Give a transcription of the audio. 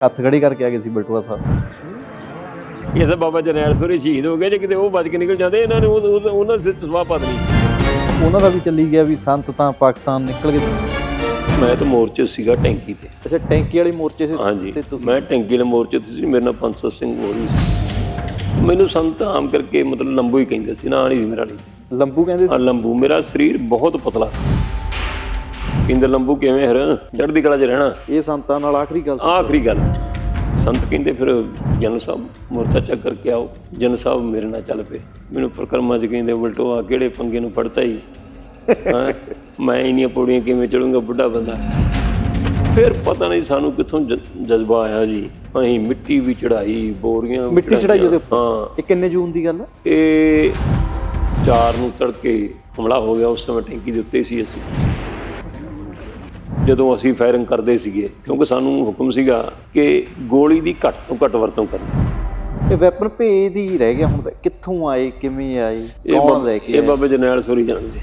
ਹੱਥ ਖੜੀ ਕਰਕੇ ਆ ਗਏ ਸੀ ਬਟੂਆ ਸਾਹਿਬ। ਇਹ ਤਾਂ ਬਾਬਾ ਜਰਨੈਲ ਸੋਰੀ ਸ਼ਹੀਦ ਹੋ ਗਏ ਜੇ ਕਿਤੇ ਉਹ ਬਚ ਕੇ ਨਿਕਲ ਜਾਂਦੇ ਇਹਨਾਂ ਨੇ ਉਹ- ਉਹ- ਉਹਨਾਂ ਦੇ ਸਵਾਹ ਪਤ ਨਹੀਂ ਉਹਨਾਂ ਦਾ ਵੀ ਚੱਲੀ ਗਿਆ ਵੀ ਸੰਤ ਤਾਂ ਪਾਕਿਸਤਾਨ ਨਿਕਲ ਗਏ। ਮੈਂ ਤਾਂ ਮੋਰਚੇ ਸੀਗਾ ਟੈਂਕੀ ਤੇ। ਅੱਛਾ ਟੈਂਕੀ ਵਾਲੀ ਮੋਰਚੇ ਸੀ ਹਾਂਜੀ ਤੇ ਤੁਸੀਂ? ਮੈਂ ਟੈਂਕੀ ਵਾਲੇ ਮੋਰਚੇ ਤੇ ਸੀ ਮੇਰੇ ਨਾਲ ਪੰਸਤ ਸਿੰਘ ਹੋਰ ਮੈਨੂੰ ਸੰਤ ਆਮ ਕਰਕੇ ਮਤਲਬ ਲੰਬੂ ਹੀ ਕਹਿੰਦੇ ਸੀ ਨਾ ਨਹੀਂ ਮੇਰਾ ਨਹੀਂ। ਲੰਬੂ ਕਹਿੰਦੇ ਆ ਲੰਬੂ ਮੇਰਾ ਸਰੀਰ ਬਹੁਤ ਪਤਲਾ ਕਹਿੰਦੇ ਲੰਬੂ ਕਿਵੇਂ ਹਰ ਚੜ੍ਹਦੀ ਕਲਾ 'ਚ ਰਹਿਣਾ। ਇਹ ਸੰਤਾਂ ਨਾਲ ਆਖਰੀ ਗੱਲ। ਆਖਰੀ ਗੱਲ। ਸੰਤ ਕਹਿੰਦੇ ਫਿਰ ਜਨ ਸਾਹਿਬ ਮੋਰਚਾ ਚੱਕ ਕਰਕੇ ਆਓ। ਜਨ ਸਾਹਿਬ ਮੇਰੇ ਨਾਲ ਚੱਲ ਪਏ। ਮੈਨੂੰ ਪ੍ਰਕਰਮਾ ਚ ਕਹਿੰਦੇ ਉਲਟੋ ਆ ਕਿਹੜੇ ਪੰਗੇ ਨੂੰ ਪੜਤਾ ਹੀ? ਮੈਂ ਇੰਨੀਆਂ ਪੌੜੀਆਂ ਕਿਵੇਂ ਚੜੂੰਗਾ ਬੁੱਢਾ ਬੰਦਾ? ਫਿਰ ਪਤਾ ਨਹੀਂ ਸਾਨੂੰ ਕਿੱਥੋਂ ਜਜ਼ਬਾ ਆਇਆ ਜੀ। ਅਸੀਂ ਮਿੱਟੀ ਵੀ ਚੜਾਈ ਬੋਰੀਆਂ ਮਿੱਟੀ ਚੜਾਈ ਉਹਦੇ ਹਾਂ। ਇਹ ਕਿੰਨੇ ਜੂਨ ਦੀ ਗੱਲ ਹੈ? ਇਹ ਚਾਰ ਨੂੰ ਤੜਕੇ ਹਮਲਾ ਹੋ ਗਿਆ ਉਸ ਸਮੇਂ ਟੈਂਕੀ ਦੇ ਉੱਤੇ ਸੀ ਅਸੀਂ। ਜਦੋਂ ਅਸੀਂ ਫਾਇਰਿੰਗ ਕਰਦੇ ਸੀਗੇ ਕਿਉਂਕਿ ਸਾਨੂੰ ਹੁਕਮ ਸੀਗਾ ਕਿ ਗੋਲੀ ਦੀ ਘੱਟ ਤੋਂ ਘੱਟ ਵਰਤੋਂ ਕਰਨੀ ਇਹ ਵੈਪਨ ਭੇਦ ਹੀ ਰਹਿ ਗਿਆ ਹੁਣ ਤਾਂ। ਕਿੱਥੋਂ ਆਏ ਕਿਵੇਂ ਆਏ ਇਹ ਕੌਣ ਬਾਬ- ਲੈ ਕੇ ਇਹ ਆਏ? ਬਾਬੇ ਜਰਨੈਲ ਸੋਰੀ ਜਾਣਦੇ